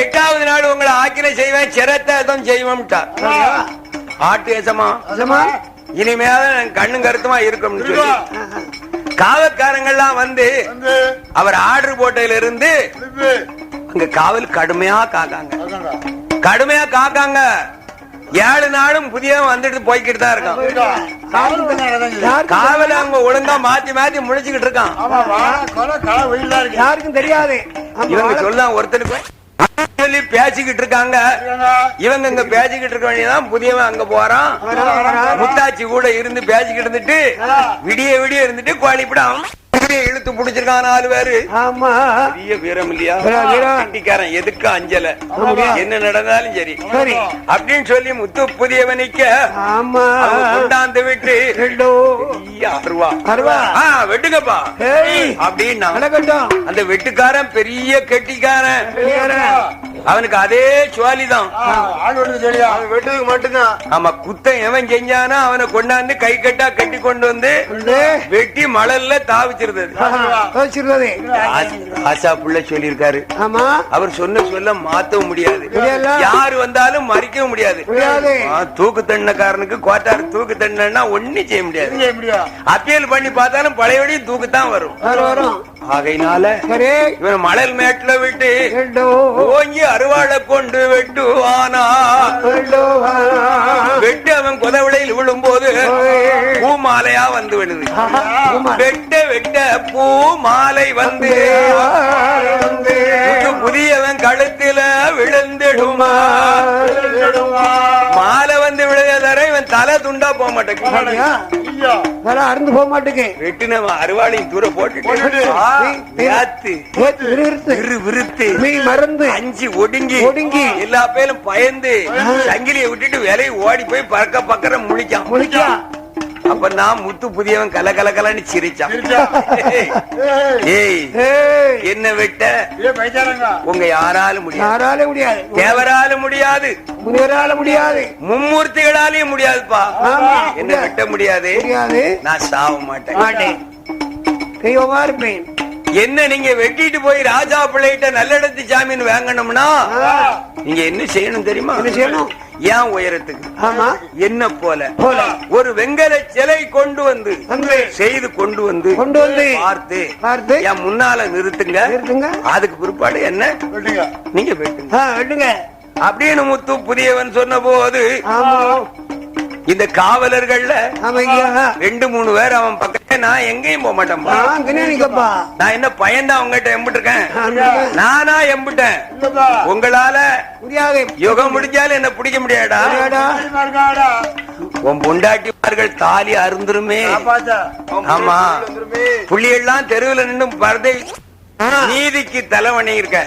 எட்டாவது நாள் உங்களை ஆக்கினை செய்வேன் சிரத்தம் செய்வோம்ட்டா. ஆட்டு ஏசமா? இனிமேல கண்ணு கருத்துமா இருக்கும்னு சொல்லி. காவல்காரங்கள்லாம் வந்து வந்து. அவர் ஆர்டர் போட்டதுல இருந்து. அங்க காவல் கடுமையா காக்காங்க. கடுமையா காக்காங்க. ஏழு நாளும் புதிய வந்துட்டு போய்கிட்டு தான் இருக்கான். காவல் அவங்க ஒழுங்கா மாத்தி மாத்தி முடிச்சுக்கிட்டு இருக்கான். யாருக்கும் தெரியாது. இவங்க சொல்லலாம் ஒருத்தருக்கு சொல்லி பேசிக்கிட்டு இருக்காங்க. இவங்க இங்க பேசிக்கிட்டு இருக்க வேண்டியதான் புதியவன் அங்க போறான். முத்தாச்சி கூட இருந்து பேசிக்கிட்டு இருந்துட்டு விடிய விடிய இருந்துட்டு கோழிப்படம் இழுத்து புடிச்சிருக்கான் நாலு பேரு. ஆமா. பெரிய வீரம் இல்லையா. கட்டிக்காரன் எதுக்கு அஞ்சல. என்ன நடந்தாலும் சரி. சரி. அப்படின்னு சொல்லி முத்து புதியவனிக்க கொண்டாந்து விட்டு அருவா. அருவா. ஏய். அப்படின்னா அந்த வெட்டுக்காரன் பெரிய கெட்டிக்காரன். அவனுக்கு அதே சரியா? வெட்டுறதுக்கு மட்டும்தான். ஆமா குத்தம் எவன் செஞ்சானோ அவனை கொண்டாந்து கை கட்டா கட்டி கொண்டு வந்து வெட்டி மணல்ல தாவிச்சிருந்தது. வச்சிருந்தது ஆசா புள்ள சொல்லியிருக்காரு. ஆமா. அவர் சொன்ன சொல்ல மாத்தவும் முடியாது. யாரு வந்தாலும் மறிக்கவும் முடியாது. தூக்கு தண்டக்காரனுக்கு கோட்டார் தூக்கு தண்டனா ஒண்ணும் செய்ய முடியாது? அப்பீல் பண்ணி பார்த்தாலும் பழையபடி தூக்குத்தான் வரும் வரும். ஆகையினால இவன் மணல் மேட்டுல விட்டு ஓங்கி அருவாளை கொண்டு வெட்டுவானா? வெட்டு அவன் குதவிளையில் விழும்போது பூ மாலையா வந்து விடுது வெட்ட வெட்ட பூ மாலை வந்து புதியவன் கழுத்துல விழுந்துடுமா? தலை துண்டா போக மாட்டேன். அறுந்து போக மாட்டேங்க. வெட்டினவன் அருவாளையும் தூர மீ மறந்து அஞ்சு ஒடுங்கி. ஒடுங்கி. எல்லா பேரும் பயந்து சங்கிலியை விட்டுட்டு விலையை ஓடி போய் பறக்க பக்கற முழிக்கான் முழிக்கா அப்ப நான் முத்து புதியவன் கல கல கலன்னு சிரிச்சான். சிரிச்சா. ஏய், என்ன வெட்ட. உங்க யாராலும் முடியாது. யாரால முடியாது. தேவரால முடியாது. முனிவரால முடியாது. மும்மூர்த்திகளாலையும் முடியாதுப்பா. என்ன வெட்ட முடியாது? முடியாது. நான் சாவ மாட்டேன். மாட்டேன். தெய்வமா இருப்பேன். என்ன நீங்க வெட்டிட்டு போய் ராஜா பிள்ளைகிட்ட நல்லிடத்து ஜாமீன் வாங்கணும்னா? நீங்க என்ன செய்யணும் தெரியுமா? என்ன செய்யணும்? ஏன் உயரத்துக்கு? ஆமா. என்ன போல. ஒரு வெங்கல சிலை கொண்டு வந்து செய்து கொண்டு வந்து கொண்டு வந்து பார்த்து பார்த்து. என் முன்னால நிறுத்துங்க. நிறுத்துங்க. அதுக்கு பிற்பாடு என்ன. நீங்க வெட்டுங்க. அப்படின்னு முத்து புதியவன் சொன்ன போது இந்த காவலர்கள்ல ரெண்டு மூணு பேர் அவன் பக்கத்துல நான் எங்கேயும் போக மாட்டேன்பா நிக்கப்பா. நான் என்ன பயந்தா அவங்ககிட்ட எம்பிட்டு இருக்கேன் நானா எம்பிட்டேன். உங்களால யுகம் முடிஞ்சாலும் என்ன பிடிக்க முடியாடா. உன் பொண்டாட்டிமார்கள் தாலி அருந்துருமே. ஆமா. புள்ளியெல்லாம் தெருவுல நின்று பரதை நீதிக்கு தலைவணி இருக்க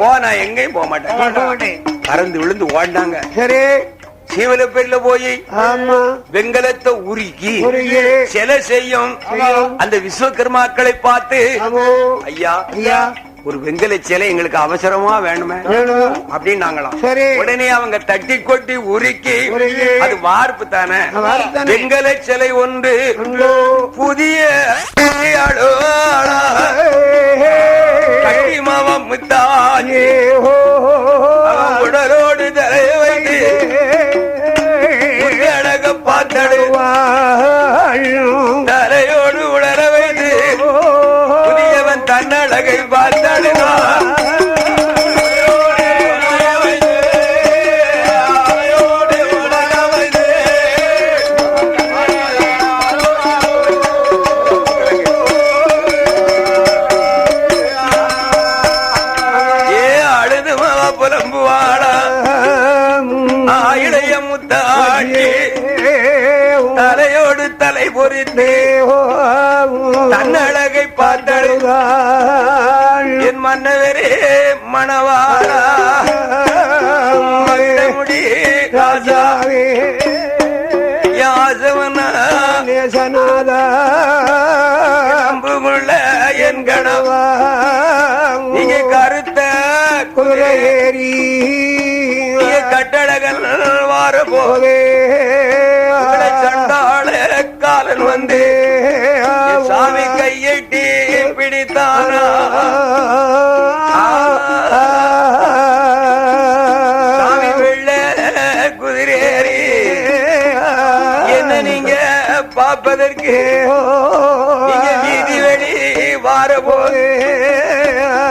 போ நான் எங்கேயும் போக மாட்டேன். மாட்ட மாட்டேன். பறந்து விழுந்து ஓடினாங்க. சரி. சீவலப்பேர்ல போய் வெங்கலத்தை உருகி. சிலை செய்யும் அந்த விஸ்வகர்மாக்களை பார்த்து ஐயா ஐயா. ஒரு வெங்கல சிலை எங்களுக்கு அவசரமா வேணுமே? அப்படின்னாங்களாம். சரி. உடனே அவங்க தட்டி கொட்டி உருக்கி. அது வார்ப்பு தானே. வெங்கல சிலை ஒன்று. புதிய கட்டிமாவம் அவன் உடலோடு யாசவனா அம்புமுள்ள என் கணவா நீங்க கருத்த குதிரையேறி. நீங்க கட்டழகன் வார போது சண்டாள காலன் வந்து. சாமி கையெட்டி பிடித்தானா? நீதி வெளி வாரபோது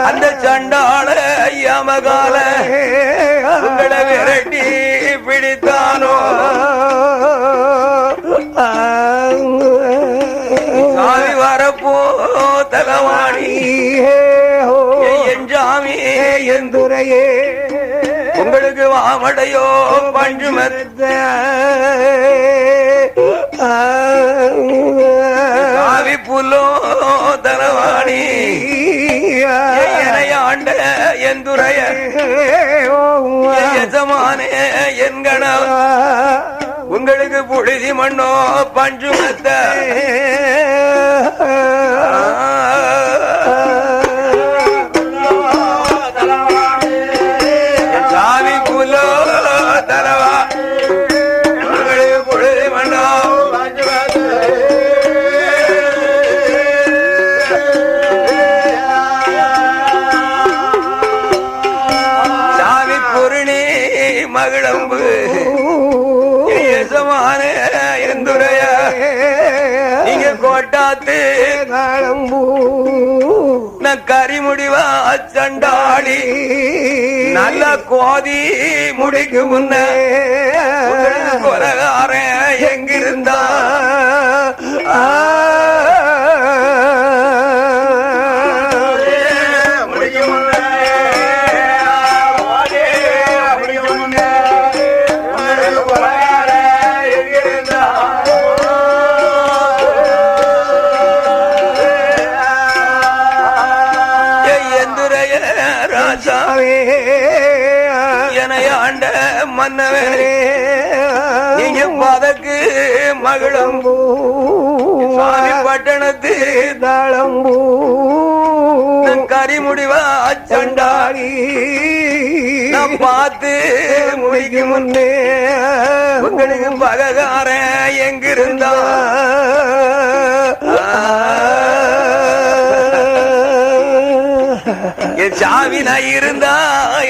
அந்த சண்டான யமகால உங்களை விரட்டி பிடித்தானோ சாமி வரப்போ தலவாணி என் சாமி என் துறையே உங்களுக்கு வாமடையோ பஞ்சு ஆவி புல்லோ தனவாணி. ஆண்ட என் துறைய எஜமானே என் கணவ உங்களுக்கு புழுதி மண்ணோ பஞ்சுமத்த மகிழம்பு எசமான எந்துரைய நீங்க கோட்டாத்து. நான் கரிமுடிவா சண்டாளி நல்ல கோதி முடிக்கு முன்ன கொலகாரன் எங்கிருந்தா? ராஜா. என ஆண்ட மன்னவரே நீங்க பதக்கு மகிழம் சாமி பட்டணத்து. தாளம்பூ. கரிமுடிவா சண்டாளி. நான் பார்த்து முடிக்கு முன்னே. உங்களுக்கு பககாரன் எங்கிருந்தா? என் சாவினா நான் இருந்தா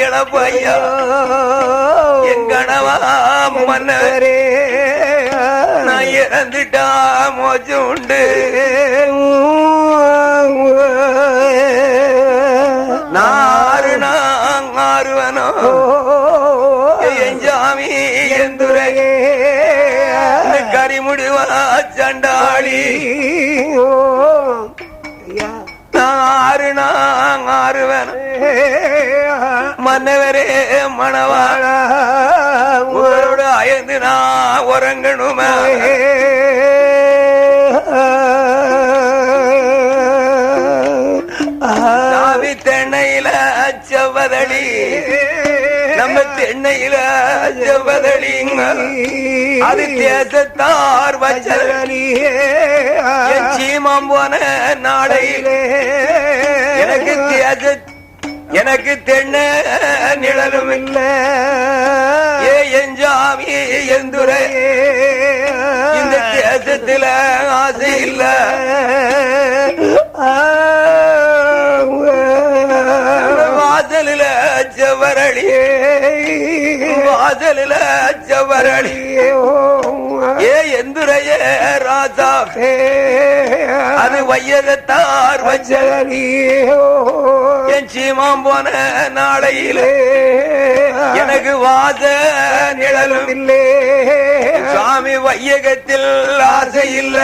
இளப்பையா என் கணவா மன்னரே. நான் இறந்துட்டா மோச்சு உண்டு நாறு நான் ஆறுவனோ. என் சாமி என் துறையே. கரிமுடிவா சண்டாளி. ஓ நான் ஆறுவன மன்னவரே மணவாழ உங்களோட அயந்து நான் உறங்கணுமே. நம்ம சென்னையில செவ்வதளிங்க அது தேசத்தார் வச்சதளி என் சீமாம் போன நாடையிலே எனக்கு தேச எனக்கு தென்ன நிழலும் இல்லை. ஏ என் சாமி எந்துரை இந்த தேசத்துல ஆசை இல்லை. செவரளி வாசலில செவரளி ஏ எந்துரைய ராஜா. அது வையகத்தார் வச்சதளி என் சீமாம் போன நாளையிலே எனக்கு வாத நிழலும். இல்லை சாமி வையகத்தில் ஆசை இல்ல.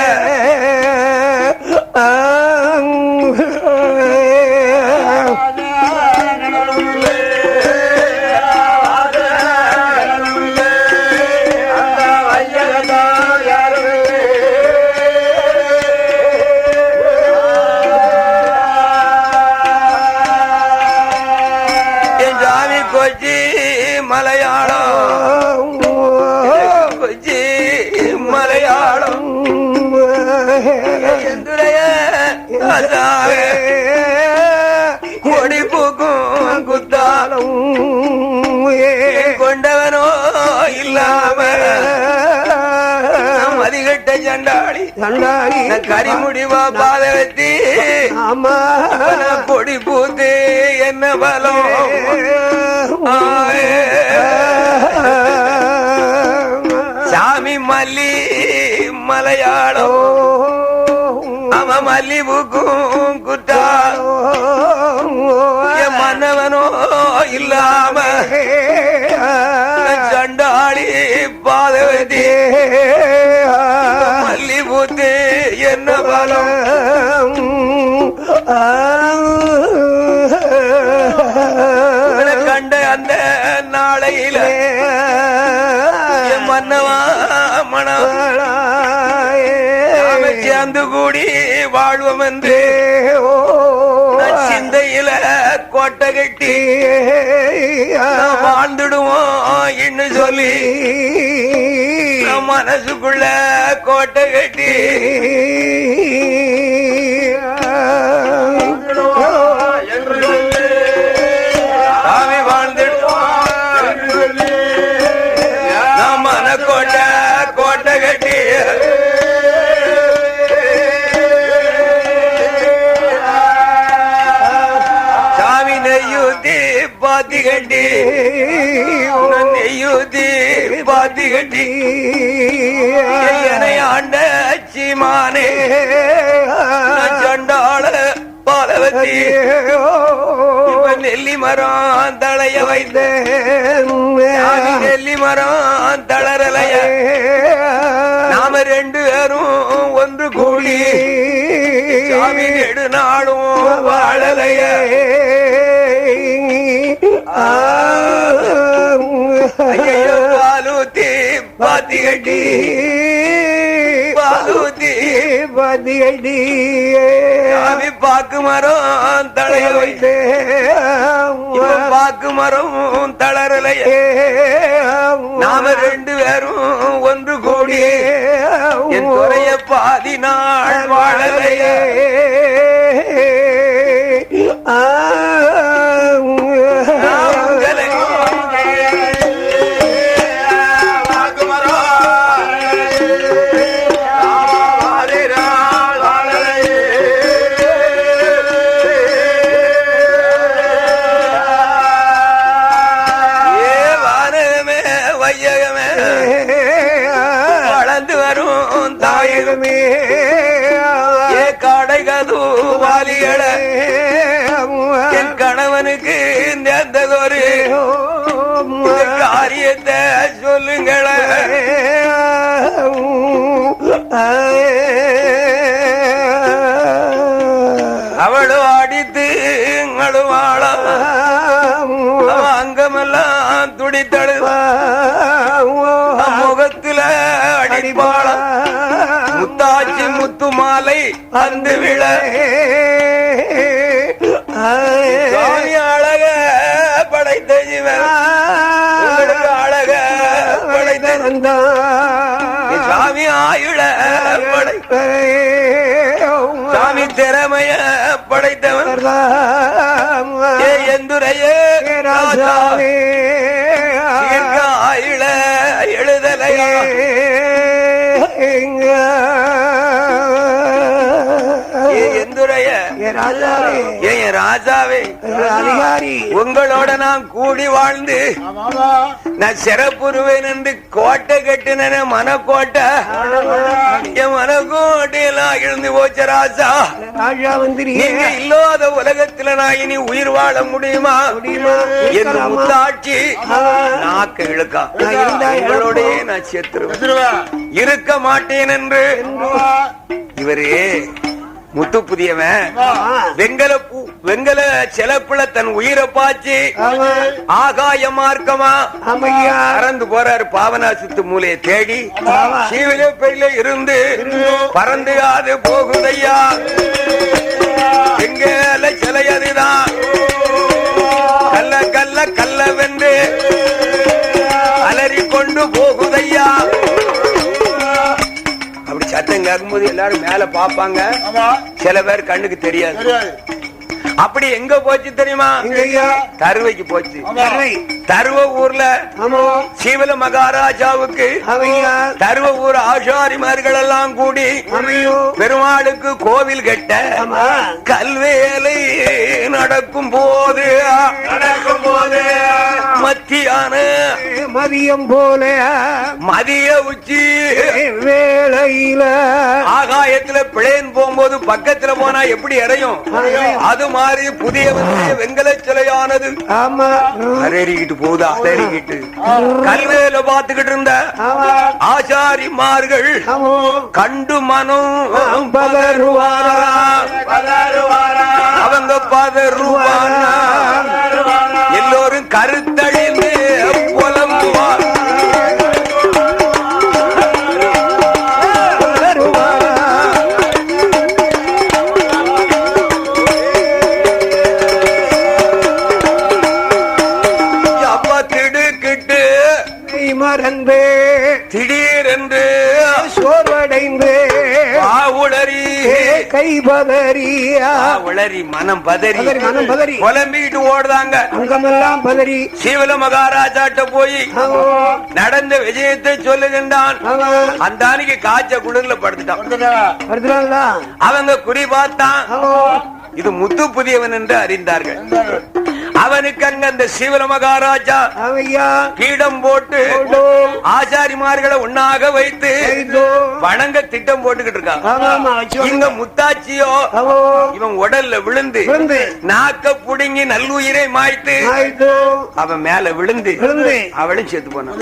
சண்டாளி நான் கரிமுடிவா பாத வத்தி ஆமா கொடி பூத்து என்ன பலம். சாமி மல்லி மலையாளம். அவன் மல்லி பூக்கும் குத்தாலம் என் மன இல்லாம சண்டாளி பாதவதி உங்களை கண்ட அந்த நாளையில மன்னவா நாம சேர்ந்து கூடி வாழ்வோம் என்று சிந்தையில கோட்டை கட்டி வாழ்ந்துடுவோம் இன்னும் சொல்லி மனசுக்குள்ள கோட்டை கட்டி பாத்தி கட்டி. நான் நெய்யூத்தி பாத்தி கட்டி. என்னை ஆண்ட சீமானே சண்டாள பாலவத்தி நெல்லி மரம் தளைய வைத்த நெல்லி மரம் தளரலைய. நாம ரெண்டு பேரும் ஒன்று கூடி சாமி நெடு நாளும் பாலூத்தி பாத்தி கட்டி பாலூத்தி சாமி பாக்கு மரம் தலைய வைத்த பாக்கு மரம் தளரலையே நாம ரெண்டு பேரும் ஒன்று கோடியே என் துறைய பாதி நாள் வாழலையே. தாயகமே ஏ காடை கது வாலிகள என் கணவனுக்கு நேர்ந்ததொரு காரியத்தை சொல்லுங்கள அவளும் அடித்து அழுவாளம் அவன் அங்கமெல்லாம் துடித்தழு மாலை அந்து விழ. சாமி அழக படைத்த ஜீவன். அழக படைத்த சாமி ஆயுள படைத்த. சாமி திறமைய படைத்தவன். ஏ எந்துரையே ராஜாவே ஆயுள எழுதலையா? எந்துரைய ஏ என் ராஜாவே. அதிகாரி. உங்களோட நான் கூடி வாழ்ந்து நான் சிறப்புருவேன் என்று கோட்டை கட்டின மனக்கோட்டை. என் மனக்கோட்டையெல்லாம் இழந்து போச்ச ராஜா. ராஜா மந்திரி நீங்க இல்லாத உலகத்துல நான் இனி உயிர் வாழ முடியுமா? என் முத்தாட்சி நாக்கு இழுக்கா. உங்களோடயே நான் செத்துருவேன். இருக்க மாட்டேன் என்று இவரு முத்து புதியவன் வெங்கல பூ வெங்கல செலப்புல தன் உயிரை பாய்ச்சி ஆகாய மார்க்கமா பறந்து போறாரு பாவனாசித்து மூலையை தேடி. சீவிலே பெயில இருந்து பறந்து அது போகுதையா? எங்கல சிலை அதுதான். கேட்கும்போது எல்லாரும் மேல பாப்பாங்க சில பேர் கண்ணுக்கு தெரியாது. அப்படி எங்க போச்சு தெரியுமா? தருவைக்கு போச்சு. தருவை. ஊர்ல சீவல மகாராஜாவுக்கு தருவ ஊர் ஆசாரிமார்கள் எல்லாம் கூடி பெருமாளுக்கு கோவில் கட்ட கல்வேலை நடக்கும் போது நடக்கும் போது மத்தியான மதியம் போல மதிய உச்சி வேளையில ஆகாயத்துல பிளேன் போகும்போது பக்கத்துல போனா எப்படி இறையும் அது மாதிரி புதிய வந்து வெங்கல சிலையானது. ஆமா. அலறிக்கிட்டு போகுது அலறிக்கிட்டு. கல்வேல பாத்துக்கிட்டு இருந்த ஆச்சாரிமார்கள் கண்டு மனம் பதறுவாரா. அவங்க பதறுவானா பதறியா? உளறி மனம் பதறி. பதறி, மனம் பதறி. புலம்பிக்கிட்டு ஓடுதாங்க. அங்கமெல்லாம் பதறி. சீவல மகாராஜாட்ட போய் நடந்த விஜயத்தை சொல்லுகின்றான். அந்த அன்னைக்கு காய்ச்ச குளிர்ல படுத்துட்டான். அவங்க குறி பார்த்தான். இது முத்து புதியவன் என்று அறிந்தார்கள். அவனுக்கு அங்க அந்த சீவல மகாராஜா பீடம் போட்டு ஆச்சாரிமார்களை ஒன்னாக வைத்து வணங்க திட்டம் போட்டுக்கிட்டு வச்சு இங்க முத்தாச்சியோ இவன் உடல்ல விழுந்து விழுந்து. நாக்க புடுங்கி நல்லுயிரை மாய்த்து அவன் மேல விழுந்து. அவளும் செத்து போனான்.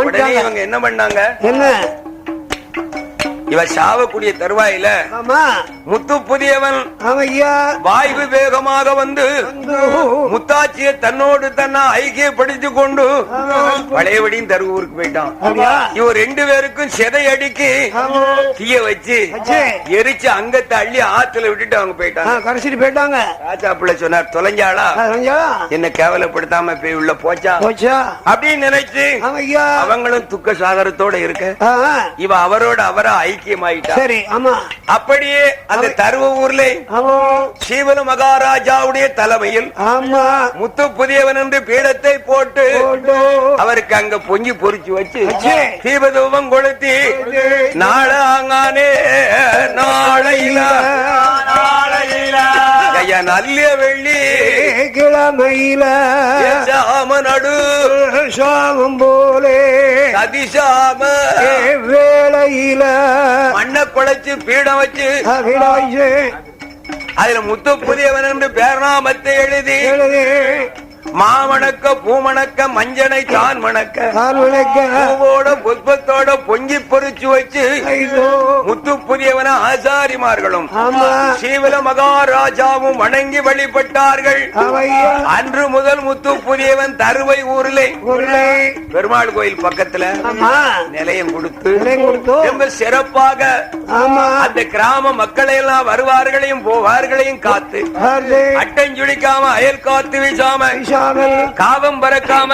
உடனே இவங்க என்ன பண்ணாங்க? என்ன? இவ சாவக்கூடிய தருவாயில முத்து புதியவன் வாய்வு வேகமாக வந்து முத்தாச்சியை தன்னோடு தன்னை ஐக்கியப்படுத்திக் கொண்டு பழையபடியும் தருவூருக்கு போயிட்டான். இவன் ரெண்டு பேருக்கும் செதை அடிக்கி தீய வச்சு. எரிச்சு அங்கத்தை அள்ளி ஆத்துல விட்டுட்டு அவங்க போயிட்டாங்க. கடைசிட்டு போயிட்டாங்க. ராஜா பிள்ளை சொன்னார் தொலைஞ்சாளா? என்ன கேவலப்படுத்தாம போய் உள்ள போச்சா? போச்சா? அப்படின்னு நினைச்சு அவங்களும் துக்க சாகரத்தோட இருக்க. இவ அவரோட அவரா ஐக்கியமாயிட்டா. சரி ஆமா. அப்படியே அந்த தருவ ஊர்ல சீவன மகாராஜாவுடைய தலைமையில் ஆமா. முத்து புதியவன் என்று பீடத்தை போட்டு அவருக்கு அங்க பொங்கி பொறிச்சு வச்சு. தீபதூபம் கொளுத்தி நாளாங்கானே நாளையில. ஐயா நல்ல வெள்ளி. கிழமையில சாம நடு. சாமம் போலே சதிசாம வேளையில மண்ணை குழைச்சு பீடம் வச்சு. அதுல முத்து புதியவன் என்று பேர்நாமத்தை எழுதி. எழுதி. மாமணக்க பூமணக்க மஞ்சனை தான் மணக்க. பூவோட புஷ்பத்தோட பொங்கி பொறிச்சு வச்சு முத்து புதியவன ஆசாரிமார்களும் சீவல மகாராஜாவும் வணங்கி வழிபட்டார்கள். அன்று முதல் முத்து புதியவன் தருவை ஊரிலே பெருமாள் கோயில் பக்கத்துல நிலையம் கொடுத்து. ரொம்ப சிறப்பாக ஆமா. அந்த கிராம மக்களை எல்லாம் வருவார்களையும் போவார்களையும் காத்து அட்டஞ்சுழிக்காம அயல் காத்து வீசாம. சாமல் காவம் பறக்காம